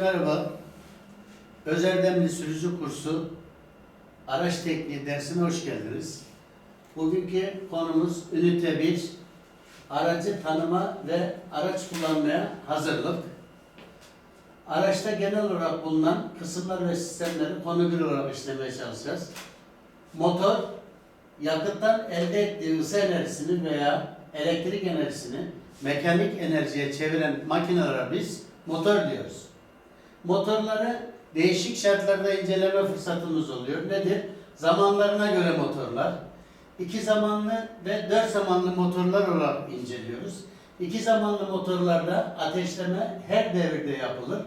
merhaba. Özerdemli sürücü kursu araç tekniği dersine hoş geldiniz. Bugünkü konumuz ünite 1. Aracı tanıma ve araç kullanmaya hazırlık. Araçta genel olarak bulunan kısımlar ve sistemleri konu bir olarak işlemeye çalışacağız. Motor, yakıttan elde ettiği ısı enerjisini veya elektrik enerjisini mekanik enerjiye çeviren makinelere biz motor diyoruz. Motorları değişik şartlarda inceleme fırsatımız oluyor. Nedir? Zamanlarına göre motorlar. İki zamanlı ve dört zamanlı motorlar olarak inceliyoruz. İki zamanlı motorlarda ateşleme her devirde yapılır.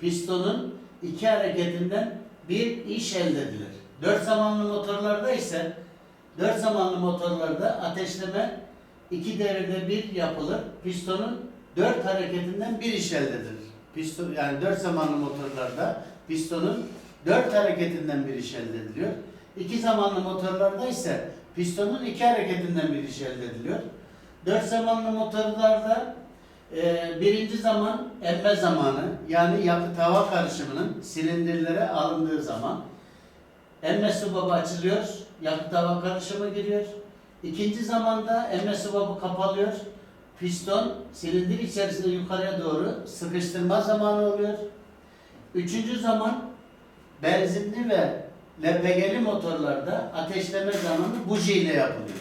Pistonun iki hareketinden bir iş elde edilir. Dört zamanlı motorlarda ise dört zamanlı motorlarda ateşleme iki devirde bir yapılır. Pistonun dört hareketinden bir iş elde edilir. Piston, yani dört zamanlı motorlarda pistonun dört hareketinden bir iş elde ediliyor. İki zamanlı motorlarda ise pistonun iki hareketinden bir iş elde ediliyor. Dört zamanlı motorlarda e, birinci zaman emme zamanı yani yakıt hava karışımının silindirlere alındığı zaman emme subabı açılıyor, yakıt hava karışımı giriyor. İkinci zamanda emme subabı kapalıyor. Piston silindir içerisinde yukarıya doğru sıkıştırma zamanı oluyor. Üçüncü zaman benzinli ve LPG'li motorlarda ateşleme zamanı buji ile yapılıyor.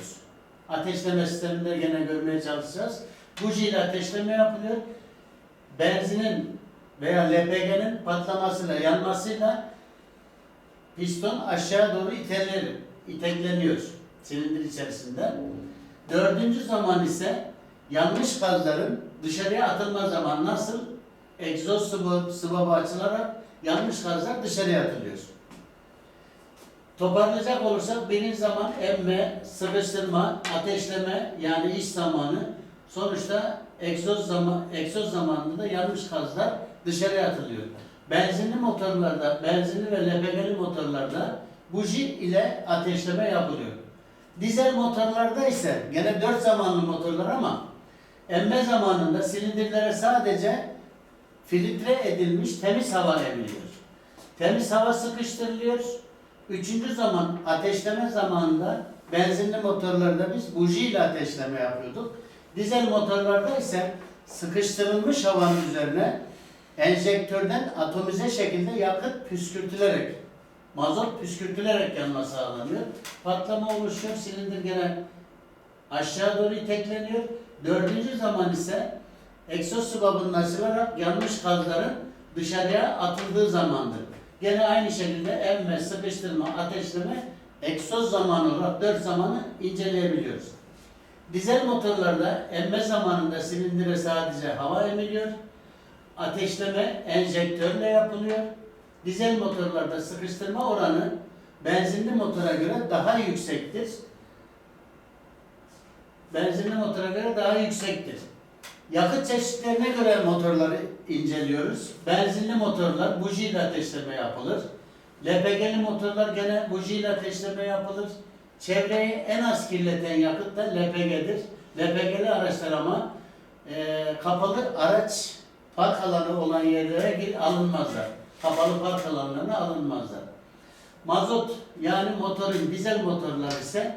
Ateşleme sisteminde gene görmeye çalışacağız. Buji ile ateşleme yapılıyor. Benzinin veya LPG'nin patlamasıyla, yanmasıyla piston aşağı doğru itelir, itekleniyor silindir içerisinde. Dördüncü zaman ise yanlış gazların dışarıya atılma zamanı nasıl? Egzoz sıvı, sıvabı açılarak yanlış gazlar dışarıya atılıyor. Toparlayacak olursak birinci zaman emme, sıkıştırma, ateşleme yani iş zamanı sonuçta egzoz zaman egzoz zamanında yanlış gazlar dışarıya atılıyor. Benzinli motorlarda, benzinli ve LPG'li motorlarda buji ile ateşleme yapılıyor. Dizel motorlarda ise gene dört zamanlı motorlar ama emme zamanında silindirlere sadece filtre edilmiş temiz hava emiliyor. Temiz hava sıkıştırılıyor. Üçüncü zaman ateşleme zamanında benzinli motorlarda biz buji ile ateşleme yapıyorduk. Dizel motorlarda ise sıkıştırılmış havanın üzerine enjektörden atomize şekilde yakıt püskürtülerek, mazot püskürtülerek yanma sağlanıyor. Patlama oluşuyor, silindir gene aşağı doğru itekleniyor. Dördüncü zaman ise egzoz sıvabının açılarak yanmış gazların dışarıya atıldığı zamandır. Gene aynı şekilde emme, sıkıştırma, ateşleme, egzoz zamanı olarak dört zamanı inceleyebiliyoruz. Dizel motorlarda emme zamanında silindire sadece hava emiliyor. Ateşleme enjektörle yapılıyor. Dizel motorlarda sıkıştırma oranı benzinli motora göre daha yüksektir. Benzinli motora göre daha yüksektir. Yakıt çeşitlerine göre motorları inceliyoruz. Benzinli motorlar buji ile ateşleme yapılır. LPG'li motorlar gene buji ile ateşleme yapılır. Çevreyi en az kirleten yakıt da LPG'dir. LPG'li araçlar ama e, kapalı araç park alanı olan yerlere alınmazlar. Kapalı park alanlarına alınmazlar. Mazot yani motorun dizel motorlar ise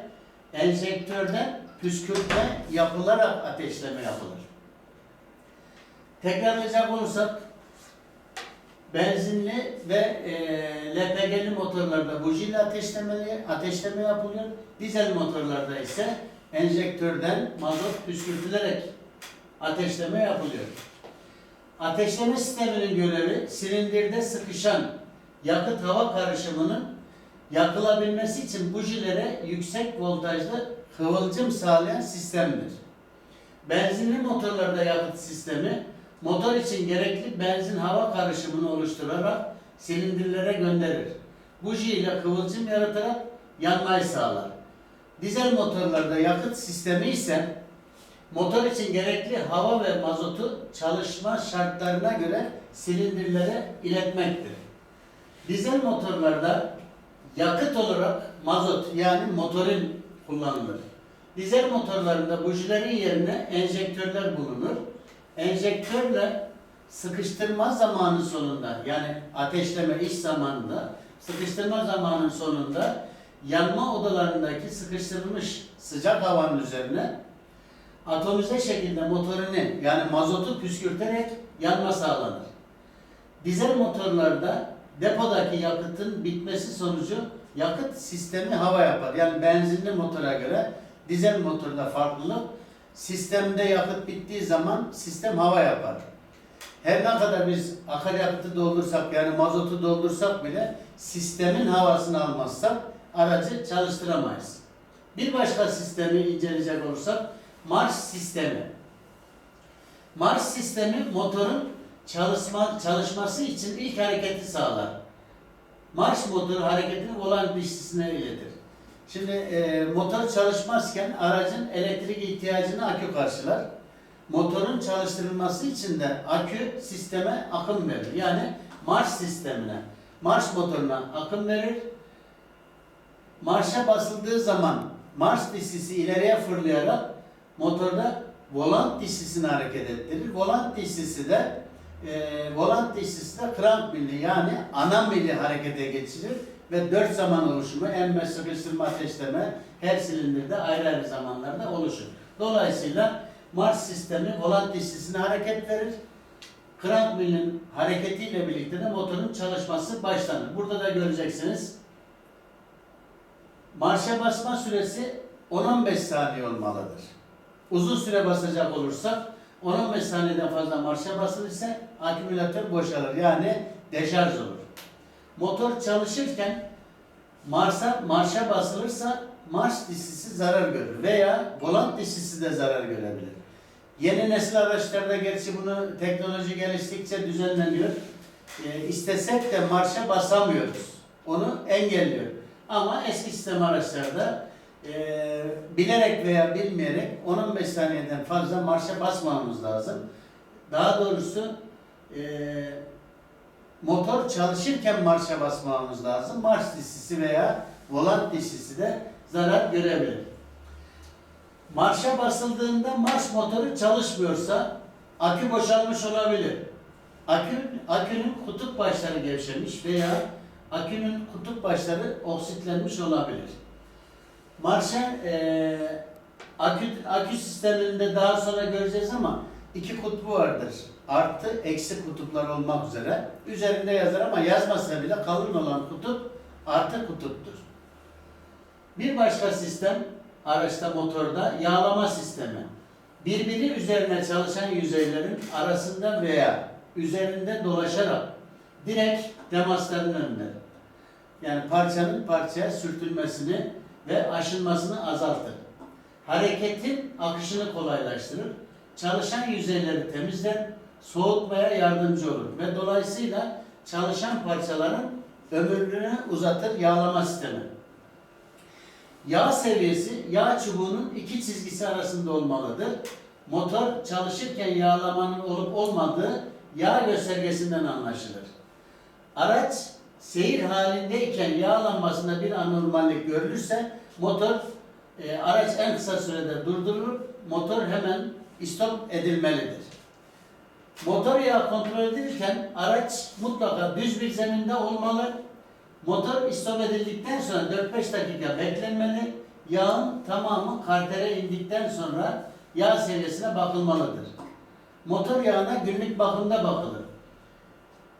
enjektörden püskürtme yapılarak ateşleme yapılır. Tekrarlayacak olursak benzinli ve e, LPG'li motorlarda bujiyle ateşlemeli, ateşleme yapılıyor. Dizel motorlarda ise enjektörden mazot püskürtülerek ateşleme yapılıyor. Ateşleme sisteminin görevi silindirde sıkışan yakıt hava karışımının yakılabilmesi için bujilere yüksek voltajlı kıvılcım sağlayan sistemdir. Benzinli motorlarda yakıt sistemi motor için gerekli benzin hava karışımını oluşturarak silindirlere gönderir. Buji ile kıvılcım yaratarak yanmayı sağlar. Dizel motorlarda yakıt sistemi ise motor için gerekli hava ve mazotu çalışma şartlarına göre silindirlere iletmektir. Dizel motorlarda yakıt olarak mazot yani motorin kullanılır. Dizel motorlarında bujilerin yerine enjektörler bulunur. Enjektörle sıkıştırma zamanı sonunda yani ateşleme iş zamanında sıkıştırma zamanının sonunda yanma odalarındaki sıkıştırılmış sıcak havanın üzerine atomize şekilde motorunu yani mazotu püskürterek yanma sağlanır. Dizel motorlarda depodaki yakıtın bitmesi sonucu yakıt sistemi hava yapar. Yani benzinli motora göre dizel motorda farklılık. Sistemde yakıt bittiği zaman sistem hava yapar. Her ne kadar biz akaryakıtı doldursak yani mazotu doldursak bile sistemin havasını almazsak aracı çalıştıramayız. Bir başka sistemi inceleyecek olursak marş sistemi. Marş sistemi motorun çalışma, çalışması için ilk hareketi sağlar. Marş motoru hareketini volan dişlisine iletir. Şimdi e, motor çalışmazken aracın elektrik ihtiyacını akü karşılar. Motorun çalıştırılması için de akü sisteme akım verir. Yani marş sistemine, marş motoruna akım verir. Marşa basıldığı zaman marş dişlisi ileriye fırlayarak motorda volant dişlisini hareket ettirir. Volant dişlisi de e, volant dişlisi de krank milli yani ana milli harekete geçirir ve dört zaman oluşumu emme, sıkıştırma, ateşleme her silindirde ayrı ayrı zamanlarda oluşur. Dolayısıyla marş sistemi volant dişlisine hareket verir. Krank millin hareketiyle birlikte de motorun çalışması başlanır. Burada da göreceksiniz. Marşa basma süresi 10-15 saniye olmalıdır. Uzun süre basacak olursak 10-15 saniyeden fazla marşa basılırsa akümülatör boşalır. Yani deşarj olur. Motor çalışırken marşa, marşa basılırsa marş dişlisi zarar görür veya volant dişlisi de zarar görebilir. Yeni nesil araçlarda gerçi bunu teknoloji geliştikçe düzenleniyor. E, istesek de marşa basamıyoruz. Onu engelliyor. Ama eski sistem araçlarda e, bilerek veya bilmeyerek 10-15 saniyeden fazla marşa basmamamız lazım. Daha doğrusu e, motor çalışırken marşa basmamamız lazım. Marş dişlisi veya volant dişlisi de zarar görebilir. Marşa basıldığında marş motoru çalışmıyorsa akü boşalmış olabilir. Akü, akünün kutup başları gevşemiş veya akünün kutup başları oksitlenmiş olabilir. Marşa eee akü, akü sisteminde daha sonra göreceğiz ama iki kutbu vardır. Artı eksi kutuplar olmak üzere. Üzerinde yazar ama yazmasa bile kalın olan kutup artı kutuptur. Bir başka sistem araçta motorda yağlama sistemi. Birbiri üzerine çalışan yüzeylerin arasında veya üzerinde dolaşarak direkt temaslarını önler. Yani parçanın parçaya sürtülmesini ve aşınmasını azaltır. Hareketin akışını kolaylaştırır. Çalışan yüzeyleri temizler, soğutmaya yardımcı olur ve dolayısıyla çalışan parçaların ömürlüğünü uzatır yağlama sistemi. Yağ seviyesi yağ çubuğunun iki çizgisi arasında olmalıdır. Motor çalışırken yağlamanın olup olmadığı yağ göstergesinden anlaşılır. Araç seyir halindeyken yağlanmasında bir anormallik görülürse motor e, araç en kısa sürede durdurulur. Motor hemen istop edilmelidir. Motor yağı kontrol edilirken araç mutlaka düz bir zeminde olmalı. Motor istop edildikten sonra 4-5 dakika beklenmeli. Yağın tamamı kartere indikten sonra yağ seviyesine bakılmalıdır. Motor yağına günlük bakımda bakılır.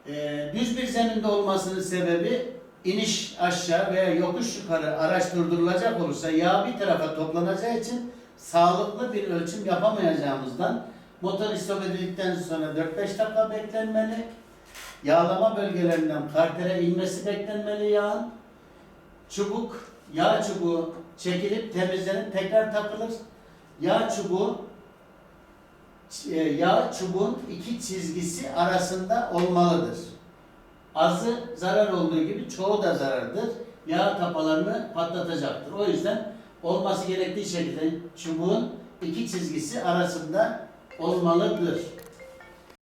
Ee, düz bir zeminde olmasının sebebi iniş aşağı veya yokuş yukarı araç durdurulacak olursa yağ bir tarafa toplanacağı için sağlıklı bir ölçüm yapamayacağımızdan motor istop edildikten sonra 4-5 dakika beklenmeli. Yağlama bölgelerinden kartere inmesi beklenmeli yağın. Çubuk, yağ çubuğu çekilip temizlenip tekrar takılır. Yağ çubuğu e, yağ çubuğun iki çizgisi arasında olmalıdır. Azı zarar olduğu gibi çoğu da zarardır. Yağ tapalarını patlatacaktır. O yüzden olması gerektiği şekilde çubuğun iki çizgisi arasında olmalıdır.